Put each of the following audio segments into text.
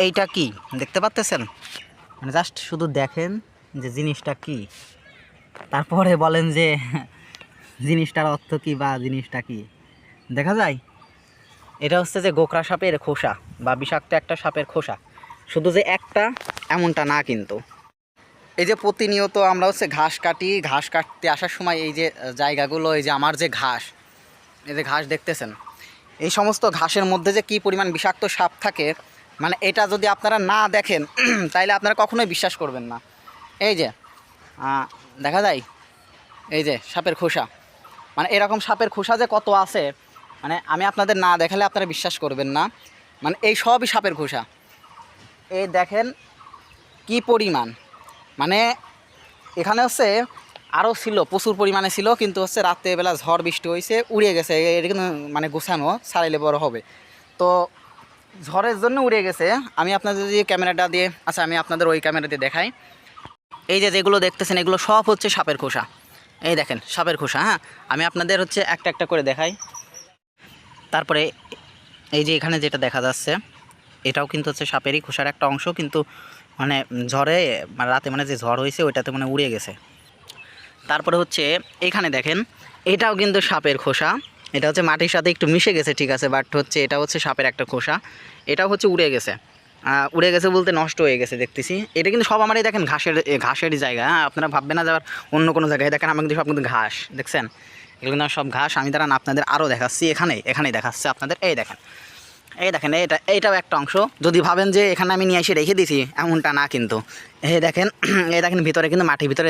এইটা কি? দেখতে পাচ্তেছেন মানে জাস্ট শুধু দেখেন যে জিনিসটা কি। তারপরে বলেন যে জিনিসটার অর্থ কি বা জিনিসটা কি। দেখা যায়? এটা হচ্ছে যে গোকরা সাপের খোসা বা বিষাক্ত একটা সাপের খোসা। শুধু যে একটা, এমনটা না কিন্তু। এই যে প্রতিনিয়ত আমরা হচ্ছে ঘাস কাটি, ঘাস কাটতে আসার সময় এই যে জায়গাগুলো, এই যে আমার যে ঘাস, এই যে ঘাস দেখতেছেন? এই সমস্ত ঘাসের মধ্যে যে কী পরিমাণ বিষাক্ত সাপ থাকে মানে এটা যদি আপনারা না দেখেন তাইলে আপনারা কখনোই বিশ্বাস করবেন না এই যে দেখা যায় এই যে সাপের খোসা মানে এরকম সাপের খোসা যে কত আছে মানে আমি আপনাদের না দেখালে আপনারা বিশ্বাস করবেন না মানে এই সবই সাপের খোসা এই দেখেন কি পরিমাণ মানে এখানে হচ্ছে আরও ছিল প্রচুর পরিমাণে ছিল কিন্তু হচ্ছে রাত্রেবেলা ঝড় বৃষ্টি হয়েছে উড়ে গেছে এটা কিন্তু মানে গোছানো ছাড়াইলে বড় হবে তো ঝড়ের জন্য উড়ে গেছে। আমি আপনাদের যে ক্যামেরাটা দিয়ে আচ্ছা আমি আপনাদের ওই ক্যামেরা দিয়ে দেখাই। এই যে যেগুলো দেখতেছেন, এগুলো সব হচ্ছে সাপের খোসা। এই দেখেন, সাপের খোসা হ্যাঁ? আমি আপনাদের হচ্ছে একটা একটা করে দেখাই। তারপরে এই যে এখানে যেটা দেখা যাচ্ছে, এটাও কিন্তু হচ্ছে সাপেরই খোসার একটা অংশ, কিন্তু মানে ঝড়ে মানে রাতে মানে যে ঝড় হয়েছে, ওইটাতে মানে উড়ে গেছে। তারপরে হচ্ছে, এখানে দেখেন, এটাও কিন্তু সাপের খোসা। এটা হচ্ছে মাটির সাথে একটু মিশে গেছে, ঠিক আছে বাট হচ্ছে এটা হচ্ছে সাপের একটা খোসা। এটাও হচ্ছে উড়ে গেছে। উড়ে গেছে বলতে নষ্ট হয়ে গেছে, দেখতেছি। এটা কিন্তু সব আমারই দেখেন ঘাসের ঘাসেরই জায়গা। হ্যাঁ আপনারা ভাববেন না যাওয়ার অন্য কোনো জায়গায়। দেখেন, আমার কিন্তু সব কিন্তু ঘাস, দেখছেন? এগুলো কিন্তু সব ঘাস। আমি দাঁড়ান, আপনাদের আরও দেখাচ্ছি। এখানেই এখানেই দেখাচ্ছে আপনাদের। এই দেখেন এই দেখেন, এটা, এইটাও একটা অংশ। যদি ভাবেন যে এখানে আমি নিয়ে এসে রেখে দিছি, এমনটা না কিন্তু। এই দেখেন এই দেখেন, ভিতরে কিন্তু মাটির ভিতরে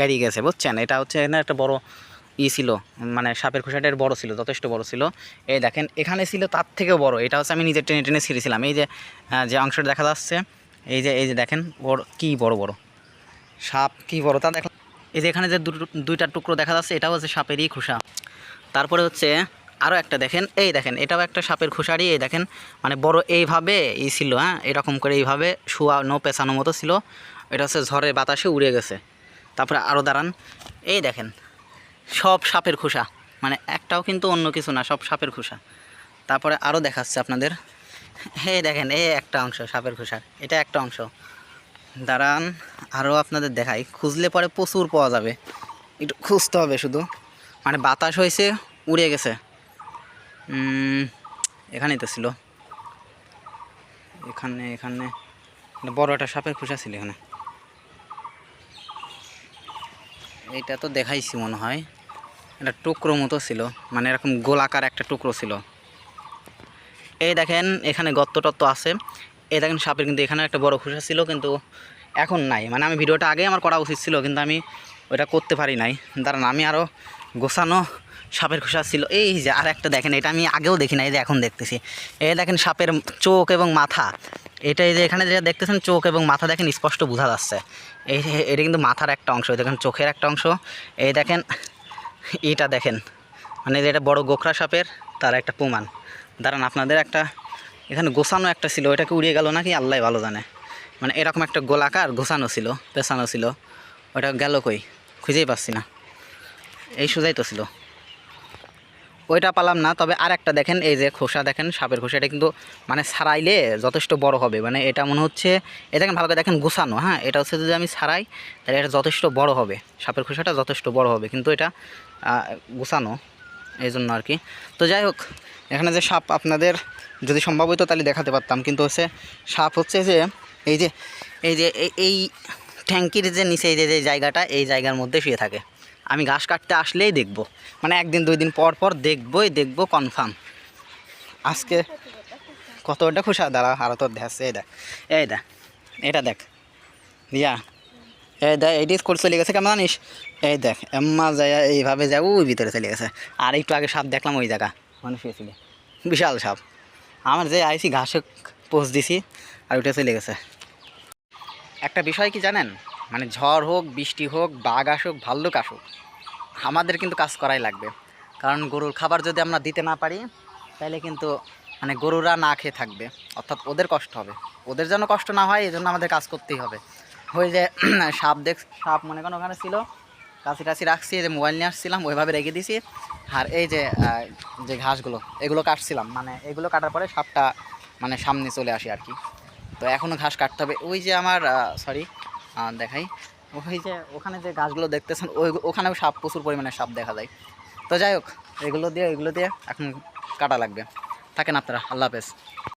গাড়ি গেছে, বুঝছেন? এটা হচ্ছে এখানে একটা বড় ই ছিল মানে সাপের খোসাটার বড় ছিল, যথেষ্ট বড় ছিল। এই দেখেন, এখানে ছিল তার থেকেও বড়, এটা হচ্ছে আমি নিজের টেনে টেনে ছিঁড়েছিলাম। এই যে যে অংশটা দেখা যাচ্ছে, এই যে এই যে দেখেন, বড়, কী বড় বড়। সাপ কী বড়, তা দেখলাম। এই যে এখানে যে দুইটা টুকরো দেখা যাচ্ছে, এটাও হচ্ছে সাপেরই খোসা। তারপরে হচ্ছে আরও একটা দেখেন, এই দেখেন, এটাও একটা সাপের খোসারই, এই দেখেন মানে বড় এইভাবে ই ছিল হ্যাঁ এরকম করে এইভাবে শুয়ানো পেঁচানো মতো ছিল। এটা হচ্ছে ঝড়ের বাতাসে উড়ে গেছে। তারপরে আরও দাঁড়ান, এই দেখেন সব সাপের খোসা। মানে একটাও কিন্তু অন্য কিছু না, সব সাপের খোসা। তারপরে আরও দেখাচ্ছে আপনাদের। এই দেখেন, এ একটা অংশ সাপের খোসার। এটা একটা অংশ। দাঁড়ান আরও আপনাদের দেখাই। খুঁজলে পরে প্রচুর পাওয়া যাবে। একটু খুঁজতে হবে শুধু। মানে বাতাস হয়েছে, উড়ে গেছে। এখানেই তো ছিল। এখানে এখানে। বড় একটা সাপের খোসা ছিল এখানে। এটা তো দেখাইছি মনে হয়। একটা টুকরো মতো ছিল। মানে এরকম গোলাকার একটা টুকরো ছিল। এই দেখেন, এখানে গর্ত টত্ত আছে। এই দেখেন, সাপের কিন্তু এখানে একটা বড় খোসা ছিল, কিন্তু এখন নাই। মানে আমি ভিডিওটা আগে আমার করা উচিত ছিল, কিন্তু আমি ওইটা করতে পারি নাই। দাঁড়ান, আমি আরও গোছানো সাপের খোসা ছিল। এই যে আর একটা দেখেন, এটা আমি আগেও দেখি না এই যে এখন দেখতেছি। এই দেখেন, সাপের চোখ এবং মাথা। এটা এই যে এখানে যেটা দেখতেছেন, চোখ এবং মাথা দেখেন, স্পষ্ট বোঝা যাচ্ছে। এই এটা কিন্তু মাথার একটা অংশ দেখেন, চোখের একটা অংশ। এই দেখেন এটা দেখেন। মানে এটা বড় গোখরা সাপের, তার একটা প্রমাণ। দাঁড়ান, আপনাদের একটা এখানে গোছানো একটা ছিল, ওইটাকে উড়িয়ে গেল নাকি? আল্লাহ ভালো জানে। মানে এরকম একটা গোলাকার গোছানো ছিল, পেছানো ছিল। ওটা গেল কই? খুঁজেই পাচ্ছি না। এই সোজাই তো ছিল। ওইটা পালাম না, তবে আর একটা দেখেন, এই যে খোসা দেখেন, সাপের খোসা, এটা কিন্তু মানে ছাড়াইলে যথেষ্ট বড় হবে। মানে এটা মনে হচ্ছে এটা দেখেন, ভালো করে দেখেন গোছানো হ্যাঁ? এটা হচ্ছে যদি আমি ছাড়াই, তাহলে এটা যথেষ্ট বড় হবে। সাপের খোসাটা যথেষ্ট বড় হবে, কিন্তু এটা গোছানো এই জন্য আর কি। তো যাই হোক, এখানে যে সাপ আপনাদের যদি সম্ভব হতো তাহলে দেখাতে পারতাম, কিন্তু হচ্ছে সাপ হচ্ছে যে এই যে এই যে, এই- ট্যাঙ্কির যে নিচে যে যে জায়গাটা, এই জায়গার মধ্যে শুয়ে থাকে। আমি ঘাস কাটতে আসলেই দেখব। মানে একদিন দুই দিন পর পর দেখবই, দেখব কনফার্ম আজকে কত ওটা খুশা, দাঁড়া আরও তোর দেখাচ্ছে, এই দেখ এই দেখ, এটা দেখ। রিয়া এই দেখ এইটি করে চলে গেছে কেমন জানিস? এই দেখ, এম্মা যায়, এইভাবে যায় ওই ভিতরে চলে গেছে। আর একটু আগে সাপ দেখলাম ওই জায়গা মানুষ শুয়েছিল বিশাল সাপ। আমার যে আইসি ঘাসে পোষ দিছি, আর ওইটা চলে গেছে। একটা বিষয় কি জানেন? মানে ঝড় হোক, বৃষ্টি হোক, বাঘ আসুক, ভাল্লুক আসুক, আমাদের কিন্তু কাজ করাই লাগবে। কারণ গরুর খাবার যদি আমরা দিতে না পারি, তাহলে কিন্তু মানে গরুরা না খেয়ে থাকবে। অর্থাৎ ওদের কষ্ট হবে। ওদের যেন কষ্ট না হয়, এই জন্য আমাদের কাজ করতেই হবে। ওই যে সাপ দেখ, সাপ মনে করেন ওখানে ছিল। কাছি টাছি রাখছি যে মোবাইল নিয়ে আসছিলাম, ওইভাবে রেখে দিছি। আর এই যে যে ঘাসগুলো, এগুলো কাটছিলাম। মানে এগুলো কাটার পরে সাপটা মানে সামনে চলে আসে আর কি। তো এখনও ঘাস কাটতে হবে। ওই যে আমার সরি দেখাই। ওই যে ওখানে যে গাছগুলো দেখতেছেন, ওই, ওখানেও সাপ, প্রচুর পরিমাণে সাপ দেখা যায়। তো যাই হোক, এগুলো দিয়ে এগুলো দিয়ে এখন কাটা লাগবে। থাকেন আপনারা, আল্লাহ হাফেজ।